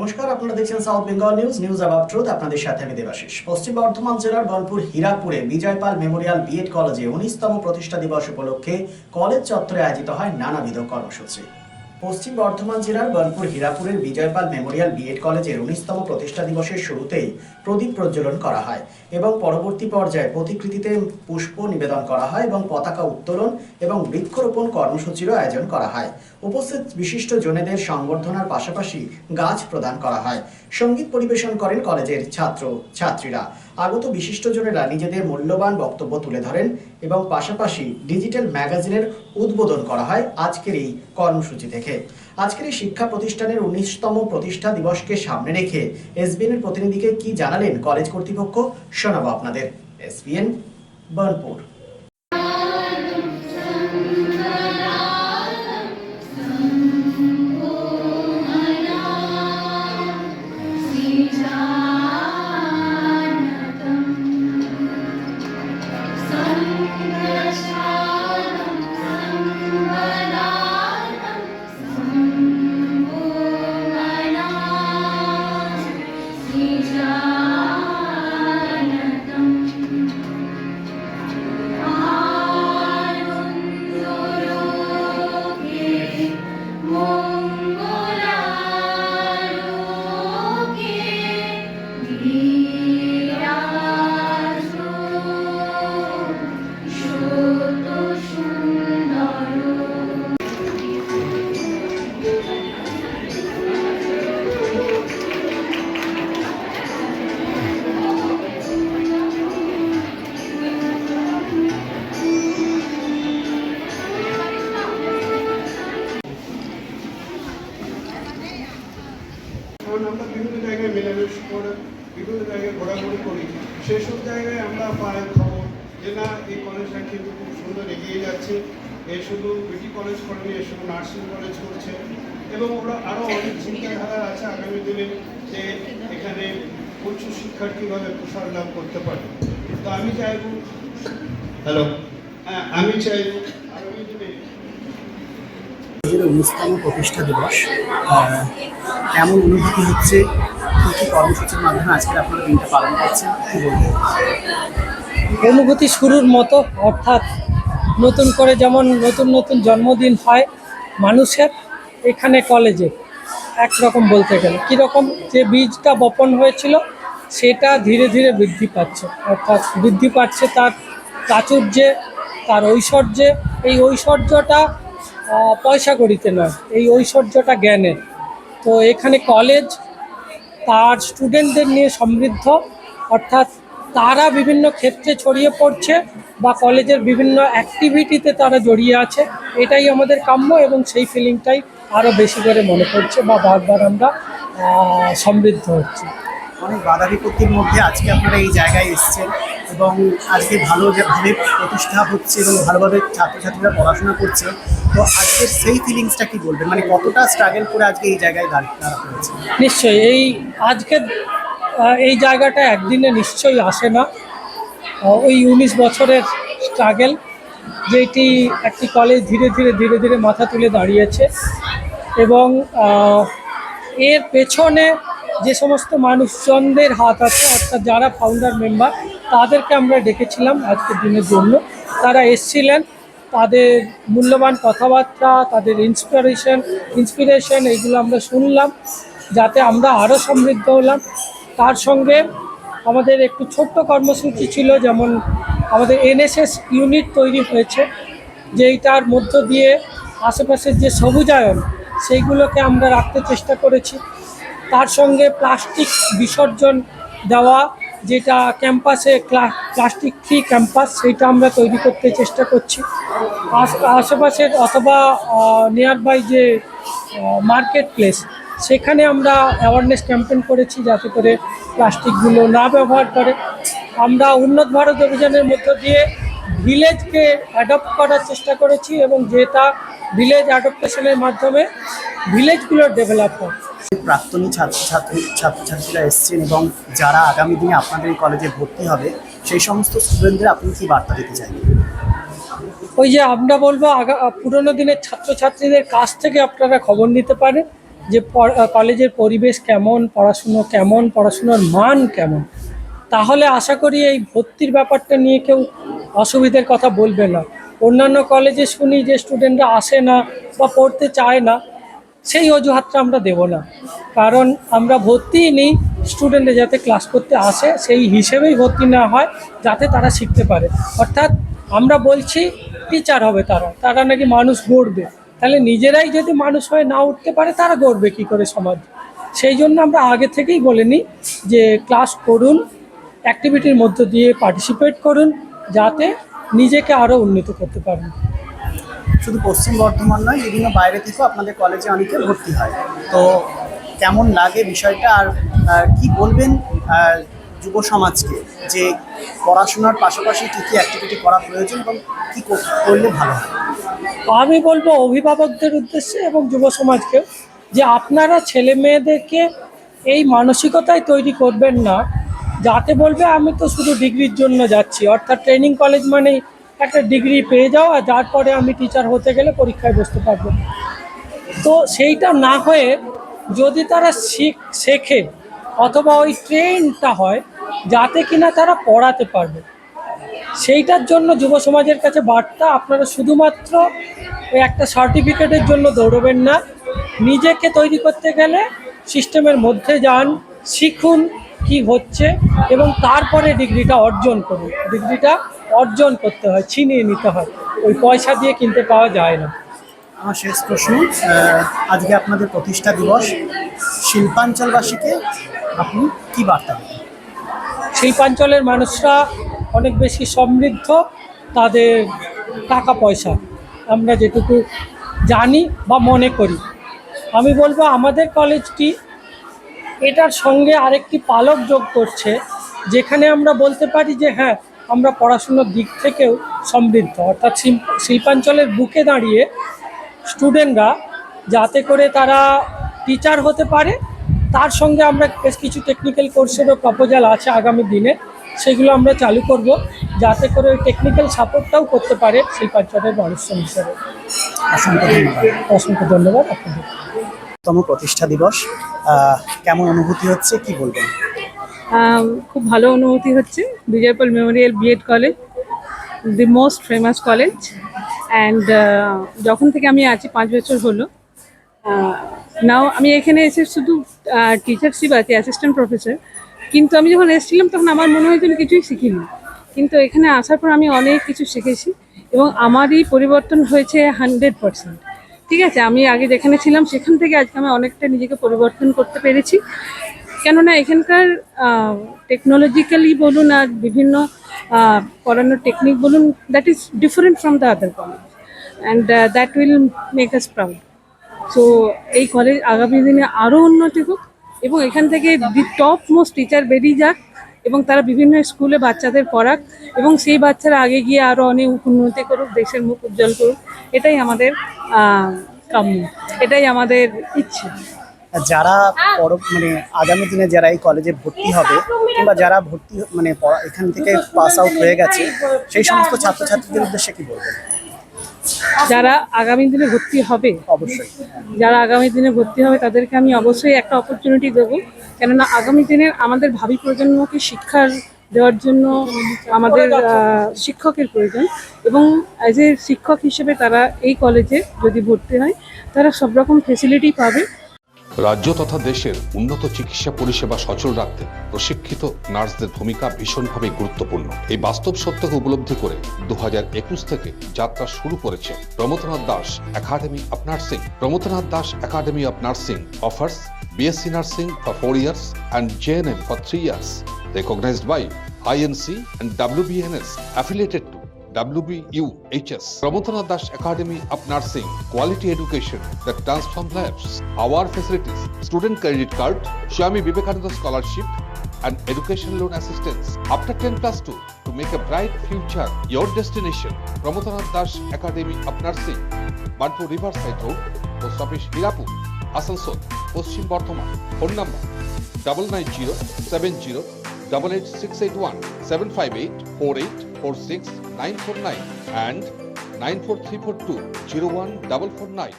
নমস্কার, আপনারা দেখছেন south Bengal news news about truth আপনাদের সাথে আমি দেবাশিস। পশ্চিম বর্ধমান জেলার বলপুর হীরাপুরে বিজয়পাল মেমোরিয়াল বিএড কলেজে উনিশতম প্রতিষ্ঠা দিবস উপলক্ষে কলেজ চত্বরে আয়োজিত হয় নানাবিধ কর্মসূচি। পশ্চিম বর্ধমান জেলার বলপুর হীরাপুরের বিজয়পাল মেমোরিয়াল বিএড কলেজের উনিশতম প্রতিষ্ঠা দিবসের শুরুতেই প্রদীপ প্রজ্বলন করা হয় এবং পরবর্তী পর্যায়ে প্রতিকৃতিতে পুষ্প নিবেদন করা হয় এবং পতাকা উত্তোলন এবং বৃক্ষরোপণ কর্মসূচিরও আয়োজন করা হয়। উপস্থিত বিশিষ্ট জনেদের সংবর্ধনার পাশাপাশি গাছ প্রদান করা হয়। সংগীত পরিবেশন করেন কলেজের ছাত্র ছাত্রীরা আগত বিশিষ্টজনেরা নিজেদের মূল্যবান বক্তব্য তুলে ধরেন এবং পাশাপাশি ডিজিটাল ম্যাগাজিনের উদ্বোধন করা হয় আজকের এই কর্মসূচি থেকে। আজকের এই শিক্ষা প্রতিষ্ঠানের উনিশতম প্রতিষ্ঠা দিবসকে সামনে রেখে এসবিএন এর প্রতিনিধিকে কি জানালেন কলেজ কর্তৃপক্ষ, শোনাব আপনাদের। এসবিএন, বার্নপুর। সেসব জায়গায় আমরা পাই খবর যে না এই কলেজটা কিন্তু খুব সুন্দর এগিয়ে যাচ্ছে। এ শুধু বিটি কলেজ করেনি এ শুধু নার্সিং কলেজ করছে। এবং ওরা আরও অনেক চিন্তাধারা আছে আগামী দিনে যে এখানে উচ্চ শিক্ষার কীভাবে প্রসার লাভ করতে পারে। তো আমি চাইব হ্যালো হ্যাঁ আমি চাইব আগামী দিনে উনিশতম প্রতিষ্ঠা দিবস কেমন অনুভূতি হচ্ছে? কী কর্মসূচির মাধ্যমে আপনারা দিনটা পালন করছেন? অনুভূতি শুরুর মতো, অর্থাৎ নতুন করে যেমন নতুন নতুন জন্মদিন হয় মানুষের এখানে কলেজে, একরকম বলতে গেলে। কীরকম যে বীজটা বপন হয়েছিল, সেটা ধীরে ধীরে বৃদ্ধি পাচ্ছে। অর্থাৎ বৃদ্ধি পাচ্ছে তার প্রাচুর্যে, তার ঐশ্বর্যে। এই ঐশ্বর্যটা পয়সা করিতে নয়, এই ঐশ্বর্যটা জ্ঞানের। তো এখানে কলেজ তার স্টুডেন্টদের নিয়ে সমৃদ্ধ, অর্থাৎ তারা বিভিন্ন ক্ষেত্রে ছড়িয়ে পড়ছে বা কলেজের বিভিন্ন অ্যাক্টিভিটিতে তারা জড়িয়ে আছে, এটাই আমাদের কাম্য এবং সেই ফিলিংটাই আরও বেশি করে মনে পড়ছে বা বারবার আমরা সমৃদ্ধ হচ্ছে। অনেক বাধা বিপত্তির মধ্যে আজকে আপনারা এই জায়গায় এসেছেন। এবং আজকে ভালো যেভাবে প্রতিষ্ঠা হচ্ছে এবং ভালোভাবে ছাত্রছাত্রীরা পড়াশোনা করছে, তো আজকের সেই ফিলিংসটা কি বলবেন? মানে কতটা স্ট্রাগল করে আজকে এই জায়গায় দাঁড়- দাঁড়াতে হয়েছে? নিশ্চয়ই, এই আজকের এই জায়গাটা একদিনে নিশ্চয়ই আসে না। ওই উনিশ বছরের স্ট্রাগেল যেটি একটি কলেজ ধীরে ধীরে ধীরে ধীরে মাথা তুলে দাঁড়িয়েছে এবং এর পেছনে যে সমস্ত মানুষজনদের হাত আছে, অর্থাৎ যারা ফাউন্ডার মেম্বার তাদেরকে আমরা ডেকেছিলাম আজকের দিনের জন্য। তারা এসছিলেন, তাদের মূল্যবান কথাবার্তা, তাদের ইন্সপিরেশন ইন্সপিরেশন এইগুলো আমরা শুনলাম, যাতে আমরা আরও সমৃদ্ধ হলাম। তার সঙ্গে আমাদের একটু ছোট্ট কর্মসূচি ছিল, যেমন আমাদের এনএসএস ইউনিট তৈরি হয়েছে, যেইটার মধ্য দিয়ে আশেপাশের যে সবুজায়ন, সেইগুলোকে আমরা রাখতে চেষ্টা করেছি। তার সঙ্গে প্লাস্টিক বিসর্জন দেওয়া যেটা ক্যাম্পাসে প্লাস্টিক ফ্রি ক্যাম্পাস, সেইটা আমরা তৈরি করতে চেষ্টা করছি। আশ- আশেপাশের অথবা নিয়ার বাই যে মার্কেট প্লেস সেখানে আমরা অ্যাওয়ারনেস ক্যাম্পেন করেছি যাতে করে প্লাস্টিকগুলো না ব্যবহার করে। আমরা উন্নত ভারত অভিযানের মধ্য দিয়ে ভিলেজকে অ্যাডপ্ট করার চেষ্টা করেছি এবং যেটা ভিলেজ অ্যাডপ্টেশনের মাধ্যমে ভিলেজগুলোর ডেভেলপ হয়। প্রাক্তনী ছাত্রছাত্রী ছাত্রছাত্রীরা এসছেন এবং যারা আগামী দিনে আপনাদের কলেজে ভর্তি হবে, সেই সমস্ত স্টুডেন্টদের আপনি কি বার্তা দিতে চাইবেন? ওই যে আমরা বলব, আগা পুরোনো দিনের ছাত্রছাত্রীদের কাছ থেকে আপনারা খবর নিতে পারেন যে কলেজের পরিবেশ কেমন, পড়াশুনো কেমন, পড়াশুনোর মান কেমন। তাহলে আশা করি এই ভর্তির ব্যাপারটা নিয়ে কেউ অসুবিধার কথা বলবে না। অন্যান্য কলেজে শুনি যে স্টুডেন্টরা আসে না বা পড়তে চায় না সেই অজুহাতটা আমরা দেব না। কারণ আমরা ভর্তি নিই স্টুডেন্টরা যাতে ক্লাস করতে আসে, সেই হিসেবেই ভর্তি না হয়, যাতে তারা শিখতে পারে। অর্থাৎ আমরা বলছি টিচার হবে তারা তারা নাকি মানুষ গড়বে। তাহলে নিজেরাই যদি মানুষ হয়ে না উঠতে পারে, তারা গড়বে কী করে সমাজ? সেই জন্য আমরা আগে থেকেই বলে নিই যে ক্লাস করুন অ্যাক্টিভিটির মধ্য দিয়ে পার্টিসিপেট করুন, যাতে নিজেকে আরও উন্নত করতে পারেন। শুধু পশ্চিম বর্ধমান নয়, বিভিন্ন বাইরে থেকেও আপনাদের কলেজে অনেকে ভর্তি হয়। তো কেমন লাগে বিষয়টা আর কি বলবেন যুব সমাজকে যে পড়াশোনার পাশাপাশি কী কী অ্যাক্টিভিটি করা প্রয়োজন এবং কী করলে ভালো হয়? আমি বলব অভিভাবকদের উদ্দেশ্যে এবং যুব সমাজকেও যে আপনারা ছেলে মেয়েদেরকে এই মানসিকতায় তৈরি করবেন না। যাতে বলবে, আমি তো শুধু ডিগ্রির জন্য যাচ্ছি, অর্থাৎ ট্রেনিং কলেজ মানেই একটা ডিগ্রি পেয়ে যাও আর যার পরে আমি টিচার হতে গেলে পরীক্ষায় বসতে পারব। তো সেইটা না হয়ে যদি তারা শিখ, শেখে অথবা ওই ট্রেনটা হয় যাতে কিনা তারা পড়াতে পারবে। সেইটার জন্য যুব সমাজের কাছে বার্তা, আপনারা শুধুমাত্র ওই একটা সার্টিফিকেটের জন্য দৌড়বেন না। নিজেকে তৈরি করতে গেলে সিস্টেমের মধ্যে যান, শিখুন কি হচ্ছে এবং তারপরে ডিগ্রিটা অর্জন করুন। ডিগ্রিটা অর্জন করতে হয় ছিনিয়ে নিতে হয়। ওই পয়সা দিয়ে কিনতে পাওয়া যায় না। আমার শেষ প্রশ্ন আজকে আপনাদের প্রতিষ্ঠা দিবস। শিল্পাঞ্চলবাসীকে আপনি কি বার্তা দেবেন? শিল্পাঞ্চলের মানুষরা অনেক বেশি সমৃদ্ধ তাদের টাকা পয়সা আমরা যেটুকু জানি বা মনে করি। আমি বলব আমাদের কলেজটি এটার সঙ্গে আরেকটি পালক যোগ করছে যেখানে আমরা বলতে পারি যে হ্যাঁ আমরা পড়াশুনোর দিক থেকেও সমৃদ্ধ। অর্থাৎ শিল্প- শিল্পাঞ্চলের বুকে দাঁড়িয়ে স্টুডেন্টরা যাতে করে তারা টিচার হতে পারে তার সঙ্গে আমরা বেশ কিছু টেকনিক্যাল কোর্সেরও প্রপোজাল আছে আগামী দিনে সেগুলো আমরা চালু করব যাতে করে ওই টেকনিক্যাল সাপোর্টটাও করতে পারে শিল্পাঞ্চলের মানুষজন হিসেবে। অসংখ্য ধন্যবাদ। অসংখ্য ধন্যবাদ আপনাদের। তম প্রতিষ্ঠা দিবস কেমন অনুভূতি হচ্ছে, কি বলবেন? খুব ভালো অনুভূতি হচ্ছে। Bijoypal memorial BEd college the most famous college and যখন থেকে আমি আছি, পাঁচ বছর হলো নাও আমি এখানে এসে শুধু টিচারশিপ আছি অ্যাসিস্ট্যান্ট প্রফেসর কিন্তু আমি যখন এসেছিলাম, তখন আমার মনে হয়েছিল আমি কিছুই শিখিনি। কিন্তু এখানে আসার পর আমি অনেক কিছু শিখেছি, এবং আমারই পরিবর্তন হয়েছে হান্ড্রেড পার্সেন্ট ঠিক আছে, আমি আগে যেখানে ছিলাম সেখান থেকে আজকে আমি অনেকটা নিজেকে পরিবর্তন করতে পেরেছি। কেননা এখানকার টেকনোলজিক্যালি বলুন আর বিভিন্ন পড়ানোর টেকনিক বলুন that is different from the other college and that will make us proud so এই কলেজ আগামী দিনে আরও উন্নতি হোক এবং এখান থেকে দি টপ মোস্ট টিচার বেরিয়ে যাক এবং তারা বিভিন্ন স্কুলে বাচ্চাদের পড়াক এবং সেই বাচ্চারা আগে গিয়ে আরও অনেক উন্নতি করুক, দেশের মুখ উজ্জ্বল করুক, এটাই আমাদের কাম্য। এটাই আমাদের ইচ্ছে। যারা পর মানে আগামী দিনে যারা এই কলেজে ভর্তি হবে কিংবা যারা ভর্তি মানে পড়া- এখান থেকে পাস আউট হয়ে গেছে সেই সমস্ত ছাত্রছাত্রীদের উদ্দেশ্যে কি বলবেন? যারা আগামী দিনে ভর্তি হবে অবশ্যই। যারা আগামী দিনে ভর্তি হবে তাদেরকে আমি অবশ্যই একটা অপরচুনিটি দেবো। কেননা আগামী দিনের আমাদের ভাবি প্রজন্মকে শিক্ষার দেওয়ার জন্য আমাদের শিক্ষকের প্রয়োজন। এবং অ্যাজ এ শিক্ষক হিসেবে তারা এই কলেজে যদি ভর্তি হয়, তারা সব রকম ফেসিলিটি পাবে। রাজ্য তথা দেশের উন্নত চিকিৎসা পরিষেবা সচল রাখতে প্রশিক্ষিত নার্সদের ভূমিকা ভীষণভাবে গুরুত্বপূর্ণ। এই বাস্তব সত্যকে উপলব্ধি করে দু একুশ থেকে যাত্রা শুরু করেছে Pramathanath Das academy of nursing. Pramathanath Das academy of nursing offers BSc nursing for four years and GNM for three years. Recognized by INC and WBNS affiliated to WBUHS. Pramotana Dash Academy of Nursing, quality education that transforms lives. Our facilities, student credit card, Swami Vivekananda scholarship, and education loan assistance. After 10 plus 2, to make a bright future, your destination, Pramotana Dash Academy of Nursing, Banpur Riverside Road, Post Office Hirapur, Asansol, Paschim Bardhaman. Phone number double nine zero seven zero double eight six eight one seven five eight four eight four six nine four nine and nine four three four two zero one double four nine.